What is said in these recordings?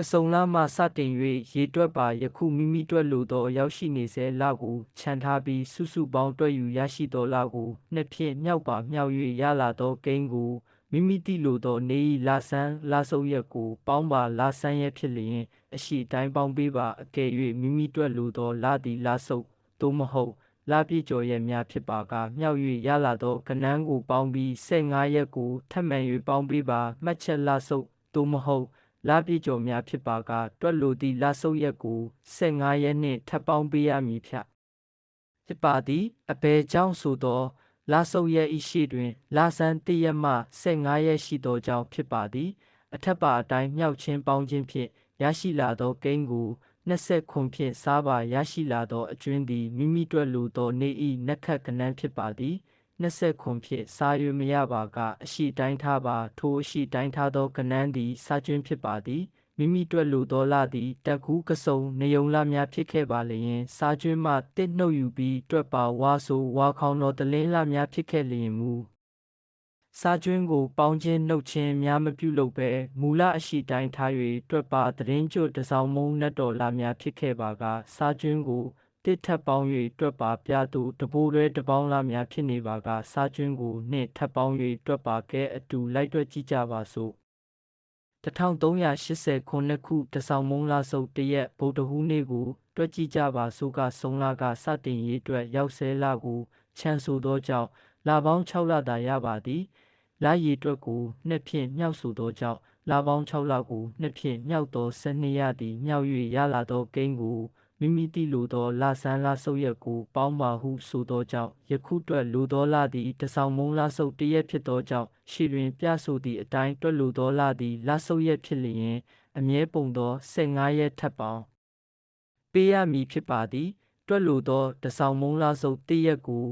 ကစုံလမှစတင်၍ရေတွက်ပါယခုမိမိတွက်လိုသောရောက်ရှိနေစေလကိုခြံထားပြီးစုစုပေါင်းတွက်ယူရရှိသောလကိုနှစ်ဖြင့်မြောက်ပါမြောက်၍ရလာသောကိန်းကိုမိမိတိလိုသောနေဤလာဆန်းလာဆုပ်ရက်ကို ပေါင်းပါလာဆန်းရက်ဖြစ်လျင် အရှိတိုင်းပေါင်းပေးပါအကယ်၍မိမိတွက်လိုသောလာသည်လာဆုပ်သို့မဟုတ်လာပြည့်ကျော်ရက်များဖြစ်ပါကမြောက်၍ရလာသောကနန်းကိုပေါင်းပြီး15ရက်ကိုထပ်မံ၍ပေါင်းပေးပါမှတ်ချက်လာဆုပ်သို့မဟုတ် လာပြည့်ကျော်များဖြစ်ပါကတွက်လိုသည့်လာဆုပ်ရက်ကို15ရက်နှင့်ထပ်ပေါင်းပေးရမည်ဖြဖြစ်ပါသည်အဘယ်ကြောင့်ဆိုသောလာဆုပ်ရက်ဤရှိတွင်လာဆန်းတရက်မှ15ရက်ရှိသောကြောင့်ဖြစ်ပါသည်အထက်ပါအတိုင်းမြောက်ချင်းပေါင်းခြင်းဖြင့်ရရှိလာသောကိန်းကို20ခွန်ဖြင့်စားပါရရှိလာသောအကျွင်းသည်မိမိတွက်လိုသောနေဤနက်ခတ်ကနန်းဖြစ်ပါသည် 20ခွန်ဖြင့်စား၍မရပါကအရှိတိုင်းထားပါထိုအရှိတိုင်းထားသောကနန်းသည်စားကျွင်းဖြစ်ပါသည်မိမိတွက်လိုသောလသည်တက်ကူးကစုံနေုံလများဖြစ်ခဲ့ပါလျင်စားကျွင်းမှတစ်နှုတ်ယူပြီးတွက်ပါဝါဆိုဝါခေါင်တော်တလင်းလများဖြစ်ခဲ့လျင်မူစာကျွင်းကိုပေါင်းခြင်းနှုတ်ခြင်းများမပြုလုပ်ဘဲမူလအရှိတိုင်းထား၍တွက်ပါသတင်းကျွတ်တစောင်းမုံနတ်တော်လာများဖြစ်ခဲ့ပါကစာကျွင်းကို တစ်ထပ်ပေါင်း၍တွက်ပါပြသူတဘိုးရဲတပေါင်းလာများဖြစ်နေပါကစာကျွင်းကိုနှင့်ထပ်ပေါင်း၍တွက်ပါကဲအတူလိုက်တွက်ကြည့်ကြပါစို့1380ခုနှစ်ခုတစောင်းမုံလာစုပ်တရက်ဗုဒ္ဓဟူးနေ့ကိုတွက်ကြည့်ကြပါစို့ကဆုံးလာကစတင်ရေးအတွက်ရောက်ဆဲလာကိုချမ်းဆိုသောကြောင့်လာပေါင်း6လသာရပါသည်လာရည်အတွက်ကိုနှစ်ဖြင့်မြောက်ဆိုသောကြောင့်လာပေါင်း6လကိုနှစ်ဖြင့်မြောက်သော12ရသည်မြောက်၍ရလာသောကိန်းကို မိမိတိလိုသောလာဆန်းလာဆုပ်ရက်ကို ပေါင်းပါဟုဆိုသောကြောင့်ယခုတွက်လိုသောလာသည်တဆောင်မုံလာဆုပ်တရက်ဖြစ်သောကြောင့်ရှီတွင်ပြဆိုသည့်အတိုင်းတွက်လိုသောလာသည်လာဆုပ်ရက်ဖြစ်လျင်အမြဲပုံသော15ရက်ထပ်ပေါင်းပေးရမည်ဖြစ်ပါသည် တွက်လိုသောတဆောင်မုံလာဆုပ်တရက်ကို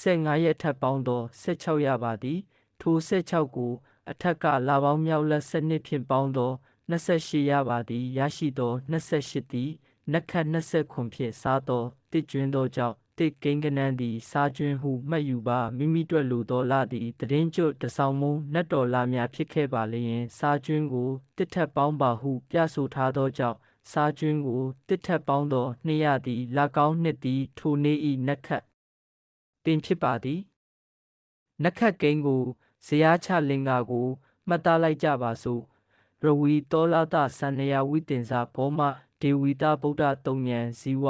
15ရက်ထပ်ပေါင်းသော16ရပါသည် ထို16ကို အထက်ကလာပေါင်းမြောက်လက်7ဖြင့်ပေါင်းသော28ရပါသည်ရရှိသော28သည် နက္ခတ်20ခွန်ဖြင့်စားသောတစ်ကျွင်းသောကြောင့်တစ်ကိန်းကနန်းသည်စားကျွင်းဟုမှတ်ယူပါမိမိတို့လိုသောလာသည်တရင်ကျွတ်တဆောင်မုံနတ်တော်လာများဖြစ်ခဲ့ပါလျင်စားကျွင်းကိုတစ်ထက်ပေါင်းပါဟုပြဆိုထားသောကြောင့်စားကျွင်းကိုတစ်ထက်ပေါင်းသောနှစ်ရသည်လာကောင်းနှစ်သည်ထိုနေ့၏နက္ခတ်ပင်ဖြစ်ပါသည်နက္ခတ်ကိန်းကိုဇရာချလင်္ကာကိုမှတ်သားလိုက်ကြပါစို့ရဝီတောလာတသန္နယဝိတင်္စာဘောမ ဒေဝီတာဗုဒ္ဓတုံဉဏ်ဇီဝ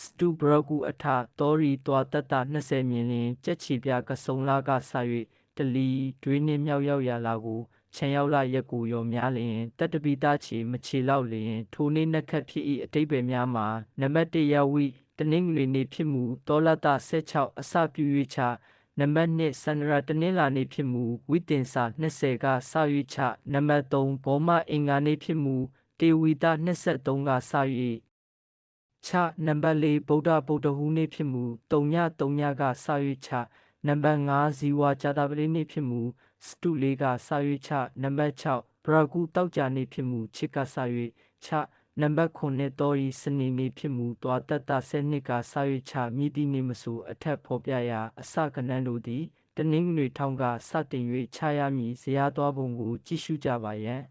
စတုဘရကုအထတောရီတွာတတ20မြင်လင်ကြက်ချီပြကစုံလာကဆ၍တလီတွင်းနှင်းမြောက်ရောက်ရလာကိုခြံရောက်လာရက်ကိုရောများလျင်တတပိတချီမချီလောက်လျင်ထိုနေ့နှက်ခတ်ဖြစ်၏အတိတ်ပဲများမှာနံပါတ်1ရဝိတနင်္ဂနွေနေ့ဖြစ်မှုတောလတ16အစပြု၍ချနံပါတ်2စန္ဒရာတနင်္လာနေ့ဖြစ်မှုဝိတင်စာ20ကစ၍ချနံပါတ်3ဘောမအင်္ဂါနေ့ဖြစ်မှု တေဝီတာ23ကစ၍ချနံပါတ်4ဗုဒ္ဓဗုဒ္ဓဟူးနေ့ဖြစ်မှု3ည3ညကစ၍ချနံပါတ်5ဇီဝဇာတာပတိနေ့ဖြစ်မှုစတုလေးကစ၍ချနံပါတ်6ဘရကူတောက်ကြနေ့ဖြစ်မှုချစ်ကစ၍ချနံပါတ်9တော်ရီစနေနေ့ဖြစ်မှုတွာတတဆယ်နှစ်ကစ၍ချမြည်သည့်နေ့မဆိုအထက်ဖော်ပြရာအစကနန်းတို့သည်တနင်္ဂနွေထောင်ကစတင်၍ခြားရမည်ဇရာသွားပုံကိုကြည့်ရှုကြပါရန်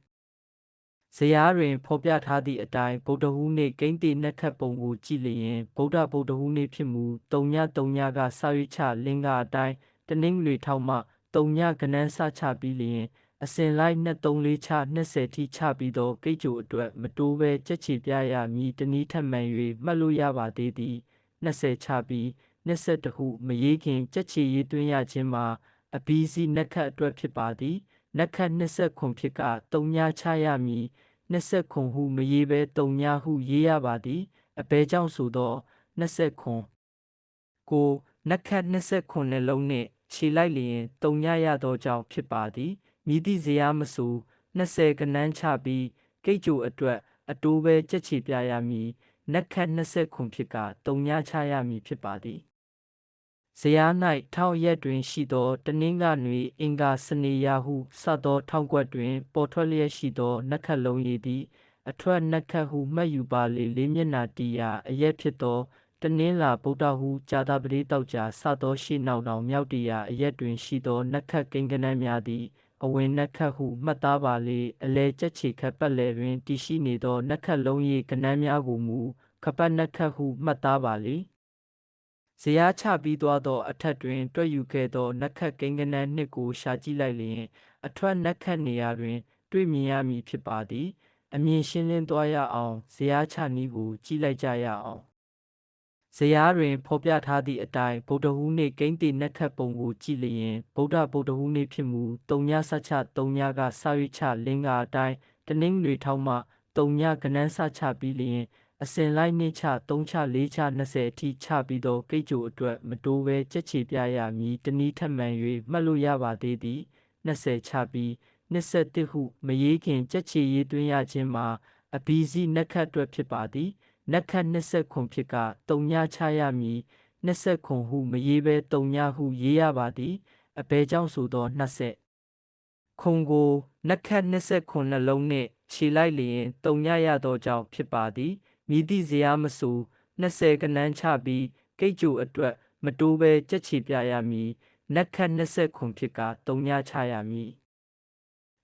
ဇရာတွင်ဖော်ပြထားသည့်အတိုင်းဗုဒ္ဓဟူးနေ့ကိန်းတီနှက်ခတ်ပုံကိုကြည့်လျင်ဗုဒ္ဓဗုဒ္ဓဟူးနေ့ဖြစ်မှုတုံညတုံညကစ၍ချလင်္ကာအတိုင်းတနင်္ဂနွေထောင်မှတုံညကနန်းစချပြီးလျင်အစဉ်လိုက်နှစ်သုံးလေးချ20ထိချပြီးသောကိတ်ကြိုအတွက်မတိုးဘဲကြက်ချီပြရမည်တနည်းထပ်မံ၍မှတ်လို့ရပါသေးသည်20ချပြီး20ဟုမရေးခင်ကြက်ချီရေးသွင်းရခြင်းမှာအဘီစီနက်ခတ်အတွက်ဖြစ်ပါသည်နက်ခတ်20ခွန်ဖြစ်ကတုံညာချရမည် 20ခွန်ဟုမရေးဘဲတုံညာဟုရေးရပါသည်အဘဲကြောင့်ဆိုသော20ခွန်ကိုနက်ခတ်20ခွန်နှလုံးနှင့်ခြေလိုက်လျင်တုံညာရသောကြောင့်ဖြစ်ပါသည်မြည်သည့်ဇရာမဆို20ကနန်းချပြီးကိတ်ကြိုအတွက်အတိုးပဲကြက်ချီပြရမည်နက်ခတ်20ခွန်ဖြစ်ကတုံညာချရမည်ဖြစ်ပါသည် ဇရာ၌ထောက်ရက်တွင်ရှိသောတနင်္ဂနွေအင်္ဂါစနေယာဟုစသောထောက်ွက်တွင် ပေါ်ထွက်လျက်ရှိသောနက်ခတ်လုံးရည်သည်အထွက်နက်ခတ်ဟုမှတ်ယူပါလေလေးမျက်နာတီယာအရက်ဖြစ်သောတနင်္လာဗုဒ္ဓဟုဇာတာပတိတောက်ကြာစသောရှိနောက်တော်မြောက်တီယာအရက်တွင်ရှိသောနက်ခတ်ကိန်းကနန်းများသည်အဝင်နက်ခတ်ဟုမှတ်သားပါလေအလဲကြက်ချီခတ်ပတ်လည်တွင်တည်ရှိနေသောနက်ခတ်လုံး၏ကဏ္ဍများကိုမူခပတ်နက်ခတ်ဟုမှတ်သားပါလေ ဇရာချပြီးသွားသော အထက်တွင် တွက်ယူခဲ့သောနက်ခတ်ကိန်းကနန်းနှစ်ကို ရှာကြည့်လိုက်လျင်အထွက်နက်ခတ်နေရာတွင် တွေ့မြင်ရမည်ဖြစ်ပါသည် အမြင်ရှင်းလင်းသွားရအောင်ဇရာချနည်းကိုကြည့်လိုက်ကြရအောင်ဇရာတွင် ဖော်ပြထားသည့်အတိုင်းဗုဒ္ဓဟူးနေ့ကိန်းတီနက်ခတ်ပုံကိုကြည့်လျင်ဗုဒ္ဓဗုဒ္ဓဟူးနေ့ဖြစ်မူတုံညဆချတုံညကစာရွချလင်္ကာအတိုင်းတနင်္ဂနွေထောက်မှတုံညကနန်းဆချပြီးလျင် အစဉ်လိုက်နှိချ3ချ4ချ20အထိချပြီးသောကိတ်ကြိုအတွက်မတိုးဘဲကြက်ချေပြရမည်တနည်းထပ်မံ၍မှတ်လို့ရပါသေးသည်20ချပြီး21ဟုမရေးခင်ကြက်ချေရေးသွင်းရခြင်းမှာအဘီစီနက်ခတ်အတွက်ဖြစ်ပါသည်နက်ခတ်20ခွန်ဖြစ်ကတုံညချရမည်20ခွန်ဟုမရေးဘဲတုံညဟုရေးရပါသည်အဘဲကြောင့်ဆိုသော20ခုံကိုနက်ခတ်20ခွန်နှလုံးနှင့်ခြေလိုက်လျင်တုံညရသောကြောင့်ဖြစ်ပါသည် မိသည့်ဇရာမဆူ20ကနန်းချပြီးကိတ်ကြိုအတွက် မတိုးဘဲကြက်ချီပြရမည်နက်ခတ်20ခွန်ဖြစ်ကတုံညချရမည်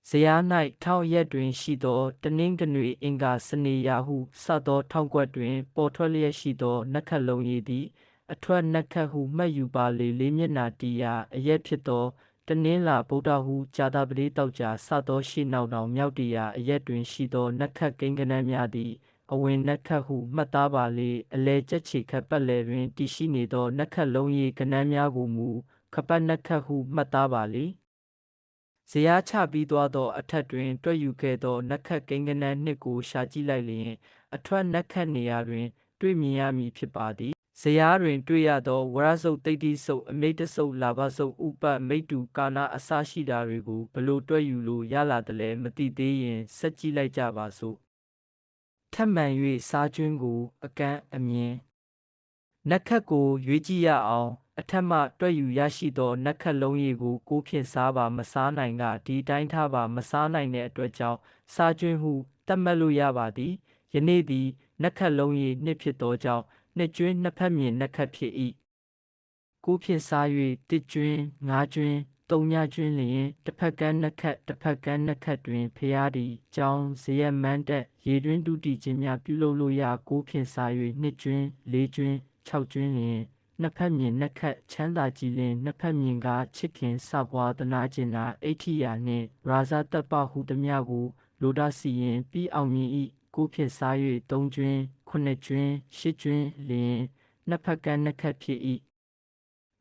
ဇရာ၌ထောက်ရက်တွင်ရှိသောတနင်္ဂနွေအင်္ဂါစနေရာဟုစသောထောက်ကွက်တွင် ပေါ်ထွက်လျက်ရှိသောနက်ခတ်လုံးရည်သည်အထွက်နက်ခတ်ဟုမှတ်ယူပါလေလေးမျက်နာတီယာအရက်ဖြစ်သောတနင်္လာဗုဒ္ဓဟုဇာတာပတိတောက်ကြာစသောရှိနောက်တောင်မြောက်တီယာအရက်တွင်ရှိသောနက်ခတ်ကိန်းကနန်းများသည် အဝင်နက်ခတ်ဟုမှတ်သားပါလေအလဲကြက်ချေခတ်ပတ်လည်တွင်တည်ရှိနေသောနက်ခတ်လုံး၏ကဏ္ဍများကိုမူခပတ်နက်ခတ်ဟုမှတ်သားပါလေဇရာချပြီးသွားသော အထက်တွင် တွက်ယူခဲ့သောနက်ခတ်ကိန်းကနန်းနှစ်ကိုရှာကြည့်လိုက်လျင် အထွက်နက်ခတ်နေရာတွင် တွေ့မြင်ရမည်ဖြစ်ပါသည်ဇရာတွင်တွေ့ရသောဝရဆုပ်တိတ်တိဆုပ်အမိတ်တဆုပ်လာဘဆုပ်ဥပတ်မိတ်တူကာနာအစရှိတာတွေကိုဘလို့တွက်ယူလို့ရလာတယ်လဲမသိသေးရင်စက်ကြည့်လိုက်ကြပါစို့ ထပ်မံ၍စားကျွင်းကို အကန့်အမြင်နက်ခတ်ကိုရွေးကြည့်ရအောင် အထက်မှတွက်ယူရရှိသောနက်ခတ်လုံးရည်ကိုကိုးဖြင့်စားပါမစားနိုင်ကဒီတိုင်းထားပါမစားနိုင်တဲ့အတွက်ကြောင့်စားကျွင်းဟုသတ်မှတ်လို့ရပါသည်ယနေ့သည်နက်ခတ်လုံးရည်နှစ်ဖြစ်သောကြောင့်နှစ်ကျွင်းနှစ်ဖက်မြင်နက်ခတ်ဖြစ်၏ကိုးဖြင့်စား၍တစ်ကျွင်းငါးကျွင်း တုံညကျွင်းလျင်တစ်ဖက်ကန်းနှစ်ခတ်တစ်ဖက်ကန်းနှစ်ခတ်တွင်ဖျားသည်ကြောင်းဇယက်မန်းတက်ရေတွင်းတူတီခြင်းများပြုလုပ်လို့ရကိုးဖြင့်စား၍နှစ်ကျွင်းလေးကျွင်း၆ကျွင်းလျင်နှစ်ဖက်မြင်နှစ်ခတ်ချမ်းသာကြည်လင်နှစ်ဖက်မြင်ကချစ်ခင်စပွားတနာကျင်နာအဋ္ဌိယာနှင့်ရာဇတပ်ပဟုသည်များကိုလိုဒစီရင်ပြီးအောင်မြင်၏ကိုဖြင့်စား၍သုံးကျွင်းခုနှစ်ကျွင်းရှစ်ကျွင်းလျင်နှစ်ဖက်ကန်းနှစ်ခတ်ဖြစ်၏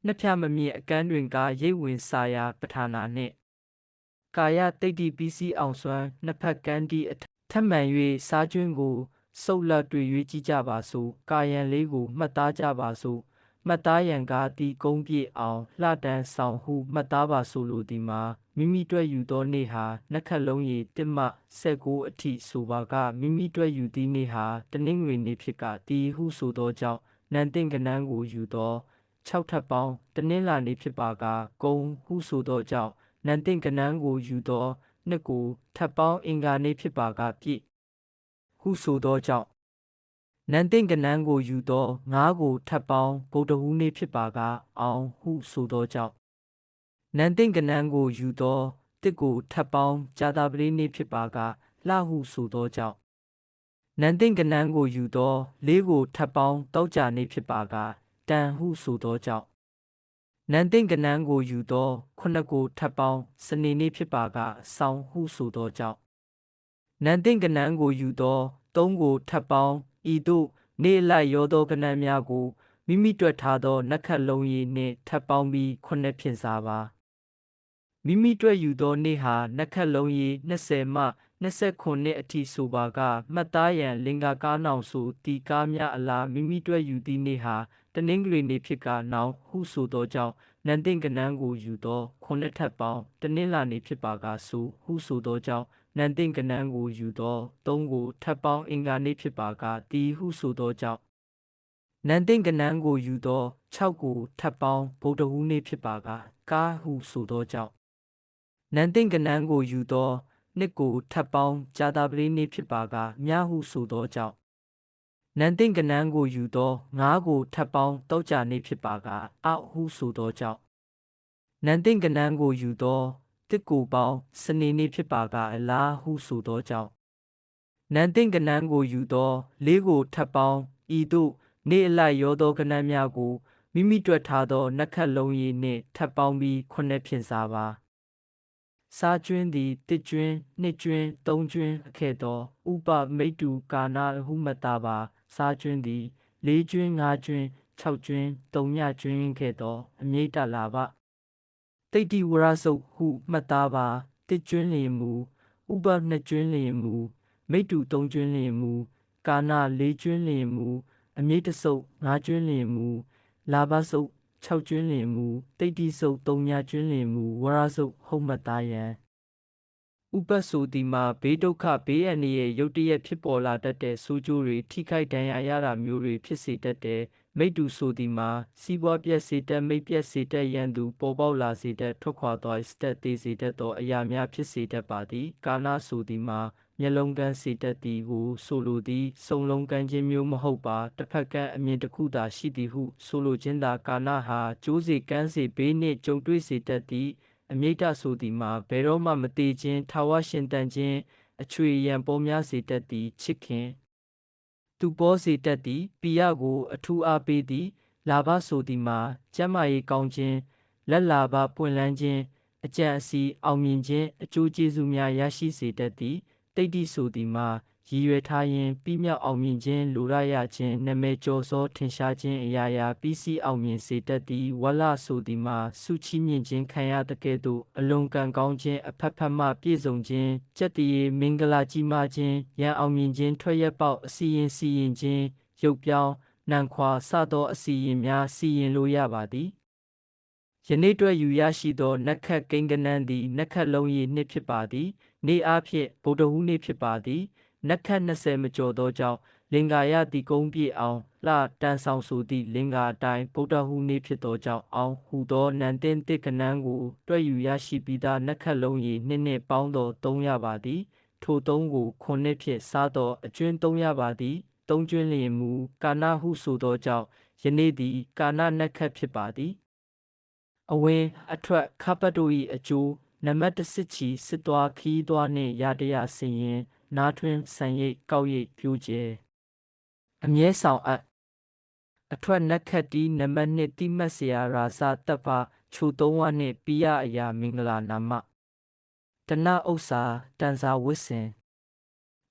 နှစ်ဖြမမြင့်အကန်းတွင်ကရိတ်ဝင်စာယာပဌာနာနှင့်ကာယတိတ်တိပစ္စည်းအောင်စွမ်းနှစ်ဖက်ကန်းတီထပ်မံ၍စားကျွင်းကိုစုပ်လက်တွေ့ရွေးကြည့်ကြပါစို့ကာယံလေးကိုမှတ်သားကြပါစို့မှတ်သားရန်ကတီကုန်းပြည့်အောင်လှတန်းဆောင်ဟုမှတ်သားပါဆိုလိုသည်မှာမိမိတွေ့ယူသောနေ့ဟာနှက်ခတ်လုံးရည်တစ်မှ16အထိဆိုပါကမိမိတွေ့ယူသည့်နေ့ဟာတနင်္ဂနွေနေ့ဖြစ်ကတီဟုဆိုသောကြောင့်နန်တင်ကနန်းကိုယူသော 6ထပ်ပေါင်းတနင်္လာနေ့ဖြစ်ပါကကုံဟုဆိုသောကြောင့်နန်တင်ကနန်းကိုယူသောနှစ်ကိုထပ်ပေါင်းအင်္ဂါနေ့ဖြစ်ပါကပြည့်ဟုဆိုသောကြောင့်နန်တင်ကနန်းကိုယူသောငါးကိုထပ်ပေါင်းဗုဒ္ဓဟူးနေ့ဖြစ်ပါကအောင်ဟုဆိုသောကြောင့်နန်တင်ကနန်းကိုယူသောတစ်ကိုထပ်ပေါင်းဂျာတာပတိနေ့ဖြစ်ပါကလှဟုဆိုသောကြောင့်နန်တင်ကနန်းကိုယူသောလေးကိုထပ်ပေါင်းတောက်ကြနေ့ဖြစ်ပါက တန်ဟုဆိုသောကြောင့်နန်တင်ကနန်းကိုယူသောခုနှစ်ကိုထပ်ပေါင်းစနေနေ့ဖြစ်ပါကဆောင်းဟုဆိုသောကြောင့်နန်တင်ကနန်းကိုယူသောသုံးကိုထပ်ပေါင်းဤသို့နေလိုက်ရောသောကဏ္ဍများကိုမိမိတွေ့ထားသောနက္ခတ်လုံးရည်နှင့်ထပ်ပေါင်းပြီးခုနှစ်ဖြင့်စားပါမိမိတွေ့ယူသောနေ့ဟာနက္ခတ်လုံးရည်20မှ 29နှစ်အထိဆိုပါကမှတ်သားရန်လင်္ကာကားနောင်ဆိုတီကားများအလားမိမိတွေ့ယူသည့်နေ့ဟာတနင်္ဂနွေနေ့ဖြစ်ကနောင်ဟုဆိုသောကြောင့်နန်တင်ကနန်းကိုယူသောခုနှစ်ထပ်ပေါင်းတနင်္လာနေ့ဖြစ်ပါကဆိုဟုဆိုသောကြောင့်နန်တင်ကနန်းကိုယူသောသုံးကိုထပ်ပေါင်းအင်္ဂါနေ့ဖြစ်ပါကတီဟုဆိုသောကြောင့်နန်တင်ကနန်းကိုယူသော6ကိုထပ်ပေါင်းဗုဒ္ဓဟူးနေ့ဖြစ်ပါကကားဟုဆိုသောကြောင့်နန်တင်ကနန်းကိုယူသော နှစ်ကိုထပ်ပေါင်းဂျာတာပတိနေ့ဖြစ်ပါကမြဟုဆိုသောကြောင့်နန်တင်ကနန်းကိုယူသောငါးကိုထပ်ပေါင်းတောက်ကြနေ့ဖြစ်ပါကအောက်ဟုဆိုသောကြောင့်နန်တင်ကနန်းကိုယူသောတတစ်ကိုပေါင်းစနေနေ့ဖြစ်ပါကအလားဟုဆိုသောကြောင့်နန်တင်ကနန်းကိုယူသောလေးကိုထပ်ပေါင်းဤသို့နေအလိုက်ရောသောကနန်းများကိုမိမိတွေ့ထားသောနှက်ခတ်လုံးရည်နှင့်ထပ်ပေါင်းပြီးခုနှစ်ဖြင့်စားပါ စားကျွင်းသည်တစ်ကျွင်းနှစ်ကျွင်းသုံးကျွင်းအခဲ့သောဥပမိတ်တူကာနာဟုမတာပါ စားကျွင်းသည်လေးကျွင်းငါးကျွင်း၆ကျွင်း၃ညကျွင်းခဲ့သောအမြိတ်တလာပါတိတ်တိဝရဆုပ်ဟုမှတ်သားပါတစ်ကျွင်းလျင်မူဥပနှစ်ကျွင်းလျင်မူမိတ်တူ၃ကျွင်းလျင်မူကာနာ၄ကျွင်းလျင်မူအမြိတ်တဆုပ်၅ကျွင်းလျင်မူလာဘဆုပ် 6ကျွင်းလင်မူတိတ်တိဆုပ်3ညကျွင်းလင်မူဝရဆုပ်ဟုတ်မှတ်သားရန်ဥပတ်ဆိုဒီမှာဘေးဒုက္ခဘေးအန္တရာယ်ရုတ်တရက်ဖြစ်ပေါ်လာတတ်တဲ့ဆိုးကျိုးတွေထိခိုက်ဒဏ်ရာရတာမျိုးတွေဖြစ်စေတတ်တဲ့မိတ္တူဆိုဒီမှာစီးပွားပြက်စေတတ်မိတ်ပြက်စေတတ်ရန်သူပေါ်ပေါက်လာစေတတ်ထွက်ခွာသွားစတက်သေးစေတတ်သောအရာများဖြစ်စေတတ်ပါသည်ကာနာဆိုဒီမှာ မျက်လုံးကန်းစေတတ်သည်ဟုဆိုလိုသည်စုံလုံးကန်းခြင်းမျိုးမဟုတ်ပါတစ်ဖက်ကန်းအမြင်တစ်ခုသာရှိသည်ဟုဆိုလိုခြင်းသာကာနာဟာကျိုးစေကန်းစေဘေးနှင့်ကြုံတွေ့စေတတ်သည်အမိတ်တဆိုသည်မှာဘယ်တော့မှမသေးခြင်းထာဝရှင်တန်ခြင်းအချွေရန်ပေါ်များစေတတ်သည်ချစ်ခင်သူပေါ်စေတတ်သည်ပိယကို အထူးအားပေးသည်လာဘဆိုသည်မှာကျမ်းမာရေးကောင်းခြင်းလက်လာဘပွင့်လန်းခြင်းအကြံအစီအောင်မြင်ခြင်းအကျိုးကျေးဇူးများရရှိစေတတ်သည် တိတ်တိဆိုသည်မှာရည်ရွယ်ထားရင်ပြီးမြောက်အောင်မြင်ခြင်းလူရရခြင်းနမဲကျော်စောထင်ရှားခြင်းအရာရာပြီးစီးအောင်မြင်စေတတ်သည်ဝလဆိုသည်မှာစုချီးမြင့်ခြင်းခံရတဲ့ကဲ့သို့အလွန်ကံကောင်းခြင်းအဖက်ဖက်မှပြည့်စုံခြင်းစက်တည်းမင်္ဂလာကြီးမားခြင်းရန်အောင်မြင်ခြင်းထွက်ရပေါက်အစီရင်စီရင်ခြင်းရုပ်ပြောင်းနံခွာစသောအစီရင်များစီရင်လို့ရပါသည် ယနေ့တွေ့ယူရရှိသောနက်ခတ်ကိန်းကနန်းသည်နက်ခတ်လုံးရည်နှစ်ဖြစ်ပါသည်နေ့အားဖြင့်ဗုဒ္ဓဟူးနေ့ဖြစ်ပါသည်နက်ခတ်20မကျော်သောကြောင့်လင်္ကာရသည်ကုန်းပြည့်အောင်လှတန်ဆောင်ဆိုသည့်လင်္ကာအတိုင်းဗုဒ္ဓဟူးနေ့ဖြစ်သောကြောင့်အောင်ဟူသောနန်တင်တစ်ကနန်းကိုတွဲယူရရှိပြီးသားနက်ခတ်လုံးရည်နှစ်နှစ်ပေါင်းသော300ပါသည်ထိုသုံးကိုခုနှစ်ဖြင့်စားသောအကျွင်း300ပါသည်သုံးကျွင်းလျင်မူကာနာဟုဆိုသောကြောင့်ယနေ့သည်ကာနာနက်ခတ်ဖြစ်ပါသည် အဝင်အထွက်ခပတ်တို့၏အကျိုးနံပါတ်1စစ်ချီစစ်သွားခီးသွားနှင့်ရတရစင်ရင် နားထွင်းဆန်ရိတ်ကောက်ရိတ်ပြိုးကျဲအမြဲဆောင်အပ်အထွက်နက်ခတ်တီးနံပါတ်1တိမတ်ဆရာရာဇတပ်ပါခြူသုံးဝနှင့်ပိယအရာမင်္ဂလာနာမတနဥစ္စာတန်စာဝစ်စင်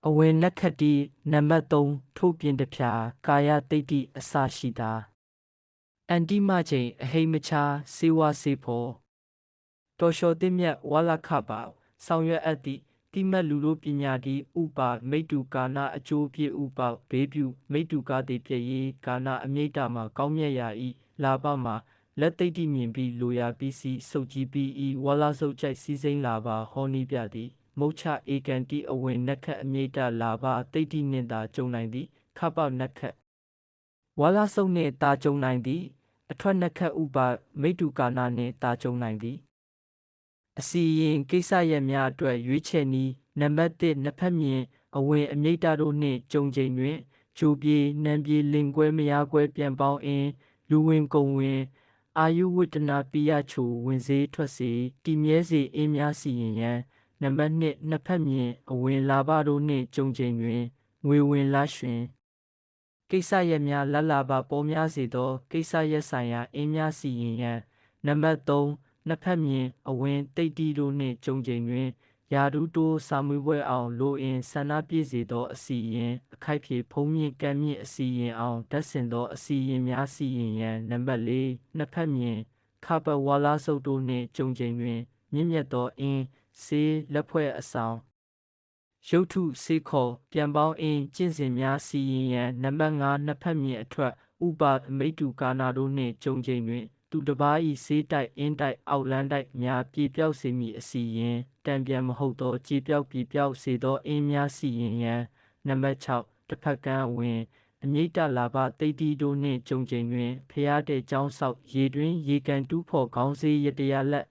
အဝင်နက်ခတ်တီးနံပါတ်3ထုတ်ပြင်တဖြာကာယတိတ်တိအစရှိတာ အန်တီမချိန်အဟိမချာစေဝါစေဖို့တော်လျှော်သင့်မြတ်ဝါလခပါဆောင်ရွက်အပ်သည့်တိမတ်လူတို့ပညာတိဥပါမိတ္တူကာနာအကျိုးပြဥပဘေးပြုမိတ္တူကာတိပြည့်ကာနာအမြိတ်တာမှာကောင်းမြတ်ရာဤလာပမှာလက်သိတိမြင်ပြီးလိုရာပြီးစီစုပ်ကြီးပြီးဤဝါလာစုပ်ချိုက်စီစိမ့်လာပါဟောနီးပြသည်မုတ်ချဧကန်တိအဝင်နက်ခတ်အမြိတ်တာလာပါတိတိနှင့်သာကြုံနိုင်သည်ခပောက်နက်ခတ်ဝါလာစုပ်နှင့်တာကြုံနိုင်သည် အထွက်နက်ခတ်ဥပမိတ္တူကာနာနှင့်တာကြုံနိုင်သည်အစီရင်ကိစ္စရပ်များအတွက်ရွေးချယ်နည်းနံပါတ်1နှစ်ဖက်မြင်အဝင်အမြိတ်တာတို့နှင့်ကြုံချိန်တွင်ဂျိုပြေနံပြေလင်ကွဲမယားကွဲပြန်ပေါင်းအင်းလူဝင်ကုံဝင် အာယုဝတ္တနာပိယချိုဝင်စေးထွက်စေတည်မြဲစေအင်းများစီရင်ရန်နံပါတ်2နှစ်ဖက်မြင်အဝင်လာဘတို့နှင့်ကြုံချိန်တွင်ငွေဝင်လာရွှင် ကိစ္စရပ်များလလဘပေါ်များစေသော ကိစ္စရပ်ဆိုင်ရာအင်းများစီရင်ရန်နံပါတ်3နှစ်ဖက်မြင်အဝင်တိတ်တီတို့နှင့်ကြုံချိန်တွင်ယာဒူတိုးစာမွေးပွဲအောင်လိုအင်ဆန္ဒပြည့်စေသောအစီရင်အခိုက်ဖြေဖုံးမြင့်ကမ်းမြင့်အစီရင်အောင်ဓာတ်ဆင်သောအစီရင်များစီရင်ရန်နံပါတ်၄နှစ်ဖက်မြင်ခပဝါလာစုပ်တို့နှင့်ကြုံချိန်တွင်မြင့်မြတ်သောအင်းစေးလက်ဖွဲ့အဆောင် ရုပ်ထုစေခေါ်ပြန်ပေါင်းအင်းကျင့်စဉ်များစီရင်ရန်နံပါတ်5နှစ်ဖက်မြင်အထွက်ဥပမိတုကာနာတို့နှင့်ကြုံချိန်တွင် သူတစ်ပါးဤဆေးတိုက်အင်းတိုက်အောက်လန်းတိုက်များပြေပြောက်စေမည်အစီရင်တံပြန်မဟုတ်သောကြေပြောက်ပြေပြောက်စေသောအင်းများစီရင်ရန်နံပါတ်6တစ်ဖက်ကန်းဝင်အမြိတ်တလာဘတိတ်တီတို့နှင့်ကြုံချိန်တွင်ဖျားတဲ့ကျောင်းဆောက်ရေတွင်ရေကန်တူးဖော်ခေါင်းစေးရတရားလက်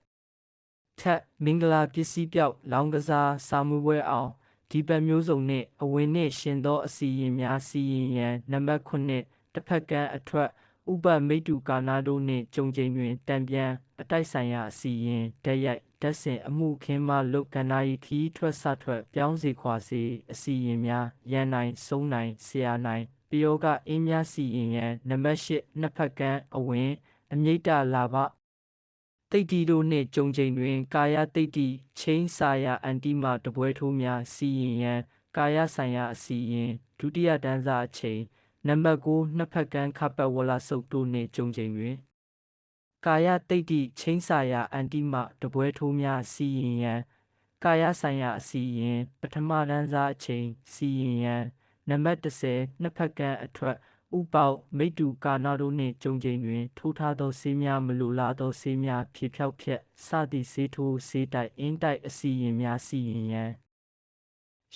ထက်မင်္ဂလာပစ္စည်းပြောက်လောင်းကစားစာမှုပွဲအောင် ဒီပတ်မျိုးစုံနှင့်အဝင်နှင့်ရှင်သောအစီရင်များစီရင်ရန်နံပါတ်9တစ်ဖက်ကန်းအထွက်ဥဥပမိတ္တူကာနာတို့နှင့်ကြုံချိန်တွင်တံပြန်အတိုက်ဆိုင်ရာအစီရင်ဓာတ်ရိုက်ဓာတ်စင်အမှုခင်းမှလုတ်ကဏ္ဍဤခီးထွက်ဆထွက်ပြောင်းစီခွာစီအစီရင်များရန်နိုင်ဆုံးနိုင်ဆရာနိုင်ပယောကအင်းများစီရင်ရန်နံပါတ်၈နှစ်ဖက်ကန်းအဝင်အမြိတ်တလာဘ တိတ်တီတို့နှင့်ကြုံချိန်တွင် ကာယတိတ်တီချင်းစာယာအန်တီမာတပွဲထိုးများစီရင်ရန် ကာယဆိုင်ရာအစီရင်ဒုတိယတန်းစာအချိန်နံပါတ်9နှစ်ဖက်ကန်းခပတ်ဝလာစုပ်တို့နှင့်ကြုံချိန်တွင်ကာယတိတ်တိချင်းစာယာအန်တီမတပွဲထိုးများစီရင်ရန်ကာယဆိုင်ရာအစီရင် ပထမတန်းစာအချိန်စီရင်ရန်နံပါတ်30နှစ်ဖက်ကန်းအထွက် ဥပေါမိတ္တူကာနာတို့နှင့်ကြုံချိန်တွင် ထိုးထားသောဆေးများမလိုလားသောဆေးများဖြေဖြောက်ဖြက်စသည့်ဆေးထိုးဆေးတိုက်အင်းတိုက်အစီရင်များစီရင်ရန်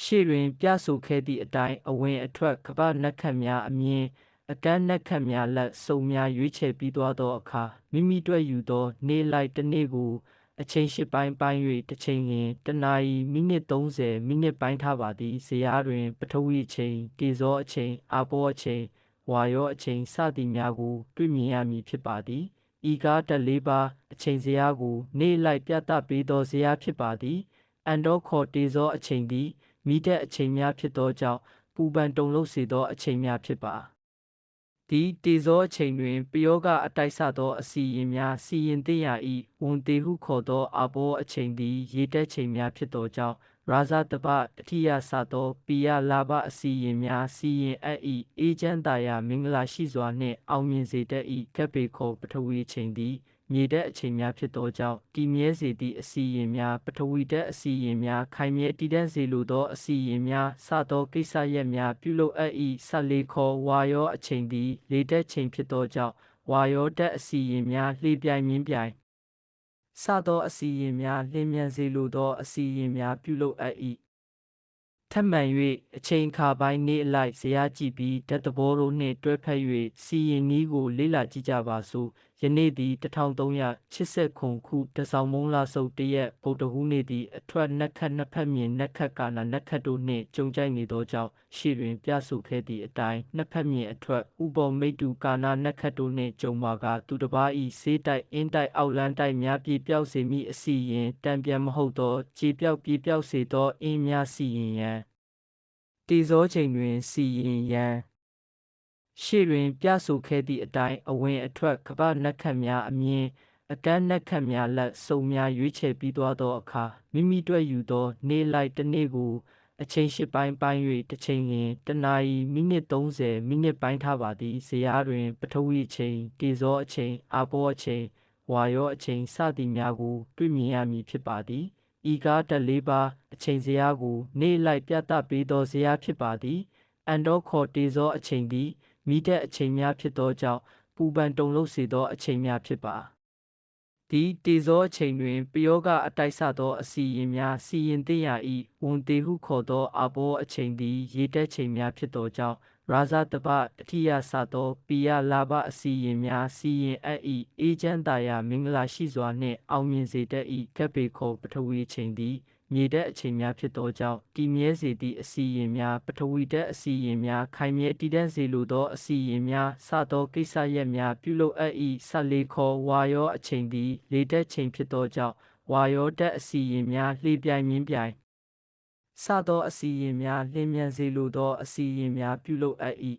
ရှေ့တွင် ပြဆိုခဲ့သည့်အတိုင်းအဝင်အထွက်ကပ္ပနက်ခတ်များအမြင်အကန့်နက်ခတ်များလက်စုံများရွေးချယ်ပြီးသွားသောအခါမိမိတွေ့ယူသော နေလိုက်တစ်နေ့ကိုအချိန်ရှစ်ပိုင်းပိုင်း၍တစ်ချိန်လျင်တနာရီမိနစ်30မိနစ်ပိုင်းထားပါသည်ဇရာတွင် ပထဝီအချိန်တေဇောအချိန်အာဘောအချိန် ဝါရောအချိန်စသည်များကိုတွေ့မြင်ရမည်ဖြစ်ပါသည်ဤကားတက်လေးပါအချိန်ဇရာကို နေလိုက်ပြသပေးသောဇရာဖြစ်ပါသည်အန်ဒေါခေါ်တေဇောအချိန်သည်မိတဲ့အချိန်များဖြစ်သောကြောင့်ပူပန်တုန်လှုပ်စေသောအချိန်များဖြစ်ပါဒီတေဇောအချိန်တွင်ပယောကအတိုက်ဆသောအစီရင်များစီရင်သိရ၏ဝန်တေဟုခေါ်သောအဘောအချိန်သည်ရေတက်ချိန်များဖြစ်သောကြောင့် ရာဇတပတတိယဆသောပိယလာဘအစီရင်များစီရင်အပ်၏အေဂျန်တာယာမင်္ဂလာရှိစွာနှင့်အောင်မြင်စေတတ်၏ကပ်ပေခေါ်ပထဝီချိန်သည်မြေတက်အချိန်များဖြစ်သောကြောင့်တည်မြဲစေသည့်အစီရင်များပထဝီတက်အစီရင်များခိုင်မြဲတည်တံ့စေလိုသောအစီရင်များစသောကိစ္စရပ်များပြုလုပ်အပ်၏ဆက်လေးခေါ်ဝါရောအချိန်သည်လေတက်ချိန်ဖြစ်သောကြောင့်ဝါရောတက်အစီရင်များလှေပြိုင်မြင်းပြိုင် စသောအစီရင်များလင်းမြန်စေလိုသောအစီရင်များပြုလုပ်အပ်၏ထပ်မံ၍အချိန်ခါပိုင်းနေ့အလိုက်ဇရာကြည့်ပြီးဓာတ်သဘောတို့နှင့်တွဲဖက်၍စီရင်နည်းကိုလေ့လာကြည့်ကြပါစို့ ယနေ့သည်1380ခုခုတစောင်းမုံလာစုပ်တရက်ဗုဒ္ဓဟူးနေ့သည်အထွက်နက်ခတ်နှစ်ဖက်မြင်နက်ခတ်ကာနာနက်ခတ်တို့နှင့်ကြုံကြိုက်နေသောကြောင့်ရှေ့တွင်ပြဆိုခဲ့သည့်အတိုင်းနှစ်ဖက်မြင်အထွက်ဥပေါ်မိတ်တူကာနာနက်ခတ်တို့နှင့်ကြုံပါကသူတစ်ပါးဤဆေးတိုက်အင်းတိုက်အောက်လန်းတိုက်များပြေပြောက်စေမိအစီရင်တံပြန်မဟုတ်သောခြေပြောက်ပြေပြောက်စေသောအင်းများစီရင်ရန်တေဇောချိန်တွင်စီရင်ရန် ရှေ့တွင် ပြဆိုခဲ့သည့်အတိုင်းအဝင်အထွက်ကပ္ပနက်ခတ်များအမြင်အကန့်နက်ခတ်များလက်စုံများရွေးချယ်ပြီးသွားသောအခါမိမိတွေ့ယူသော နေလိုက်တစ်နေ့ကို အချိန်ရှစ်ပိုင်းပိုင်း၍တစ်ချိန်လျင်တနာရီမိနစ်30မိနစ်ပိုင်းထားပါသည်ဇရာတွင် ပထဝီအချိန်တေဇောအချိန်အာဘောအချိန်ဝါရောအချိန်စသည်များကို တွေ့မြင်ရမည်ဖြစ်ပါသည်ဤကားတက်လေးပါအချိန်ဇရာကို နေလိုက်ပြသပေးသောဇရာဖြစ်ပါသည်အန်ဒေါခေါ်တေဇောအချိန်သည် မိတဲ့အချိန်များဖြစ်သောကြောင့်ပူပန်တုန်လှုပ်စေသောအချိန်များဖြစ်ပါဒီတေဇောအချိန်တွင်ပယောကအတိုက်ဆသောအစီရင်များစီရင်သိရ၏ဝန်တေဟုခေါ်သောအဘောအချိန်သည် ရေတက်ချိန်များဖြစ်သောကြောင့်ရာဇတပတတိယဆသောပိယလာဘအစီရင်များစီရင်အပ်၏အေဂျန်တာယာမင်္ဂလာရှိစွာနှင့်အောင်မြင်စေတတ်၏ကပ်ပေခေါ်ပထဝီချိန်သည် မြေတက်အချိန်များဖြစ်သောကြောင့်တည်မြဲစေသည့်အစီရင်များပထဝီတက်အစီရင်များခိုင်မြဲတည်တံ့စေလိုသောအစီရင်များစသောကိစ္စရပ်များပြုလုပ်အပ်၏ဆက်လေးခေါ်ဝါရောအချိန်သည်လေတက်ချိန်ဖြစ်သောကြောင့်ဝါရောတက်အစီရင်များလှေပြိုင်မြင်းပြိုင်စသောအစီရင်များလင်းမြန်စေလိုသောအစီရင်များပြုလုပ်အပ်၏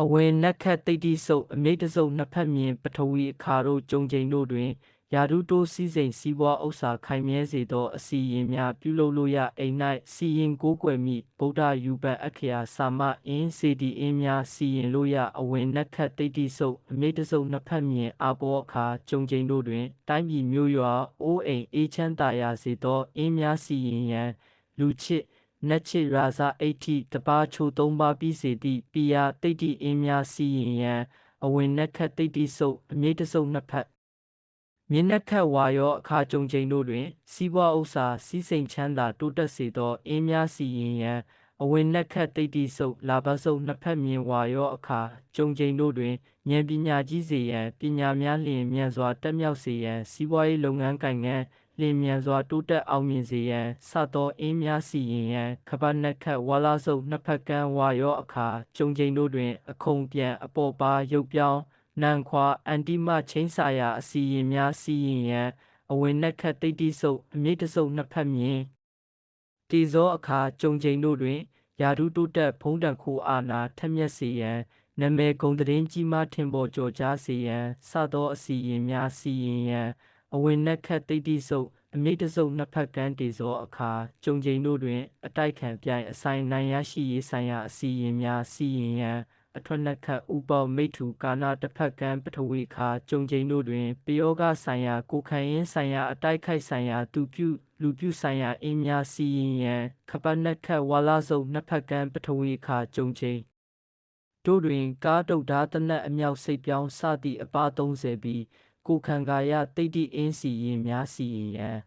အဝင်နက်ခတ်တိတ်တိဆုပ်အမြိတ်တဆုပ်နှစ်ဖက်မြင်ပထဝီအခါတို့ကြုံချိန်တို့တွင် ယာဒုတိုးစည်းစိမ်စီးပွားဥစ္စာခိုင်မြဲစေသော အစီရင်များပြုလုပ်လို့ရအိမ်၌စီရင်ကိုးကွယ်မိဗုဒ္ဓယူပန်အခရာစာမအင်းစေတီအင်းများစီရင်လို့ရအဝင်နက်ခတ်တိတ်တိဆုပ်အမိတဆုပ်နှစ်ဖက်မြင်အပေါ်အခါကြုံချိန်တို့တွင် တိုင်းပြည်မျိုးရွာအိုးအိမ်အေးချမ်းသာယာစေသောအင်းများစီရင်ရန်လူချစ်နတ်ချစ်ရာဇအိဋ္ဌိတပါချိုသုံးပါပြီးစေသည့်ပိယတိတ်တိအင်းများစီရင်ရန်အဝင်နက်ခတ်တိတ်တိဆုပ်အမိတဆုပ်နှစ်ဖက် မြင်းနှက်ခတ်ဝါရောအခါကြုံချိန်တို့တွင် စီးပွားဥစ္စာစီးစိမ်ချမ်းသာတိုးတက်စေသောအင်းများစီရင်ရန်အဝင်နှက်ခတ်တိတ်တိဆုပ်လာဘဆုပ်နှစ်ဖက်မြင်ဝါရောအခါကြုံချိန်တို့တွင်ဉာဏ်ပညာကြီးစေရန်ပညာများလျင်မြန်စွာတက်မြောက်စေရန်စီးပွားရေးလုပ်ငန်းကိုင်ငန်းလျင်မြန်စွာတိုးတက်အောင်မြင်စေရန်စသောအင်းများစီရင်ရန်ခပတ်နက်ခတ်ဝါလာဆုပ်နှစ်ဖက်ကန်းဝါရောအခါကြုံချိန်တို့တွင် အခုံပြန်အပေါ်ပါရုပ်ပြောင်း နန်ခွာအန်တိမချင်းစာယာအစီရင်များစီရင်ရန်အဝင်နက်ခတ်တိတ်တိဆုပ်အမြင့်တဆုပ်နှစ်ဖက်မြင်တီဇောအခါကြုံချိန်တို့တွင်ယာဓုတိုးတက်ဖုံးတန်ခိုးအာနာထက်မြက်စေရန်နမေဂုံတရင်ကြီးမားထင်ပေါ်ကျော်ကြားစေရန်စသောအစီရင်များစီရင်ရန်အဝင်နက်ခတ်တိတ်တိဆုပ်အမြင့်တဆုပ်နှစ်ဖက်ကန်းတီဇောအခါကြုံချိန်တို့တွင် အတိုက်ခံပြိုင်အဆိုင်နိုင်ရရှိရေးဆိုင်ရာအစီရင်များစီရင်ရန် အထွတ်နက်ခတ်ဥပောမိထုကာနာတစ်ဖက်ကန်းပထဝီခါကြုံချိန်တို့တွင်ပယောဂဆိုင်ရာကိုခံရင်ဆိုင်ရာအတိုက်ခိုက်ဆိုင်ရာသူပြုလူပြုဆိုင်ရာအင်းများစီရင်ရန်ခပတ်နက်ခတ်ဝါလာစုံနှစ်ဖက်ကန်းပထဝီခါကြုံချိန်တို့တွင် ကားတုတ်ဓာတနက်အမြောက်စိတ်ပြောင်းစသည့်အပါ30ပြီးကိုခံကာယတိတ်တိအင်းစီရင်များစီရင်ရန်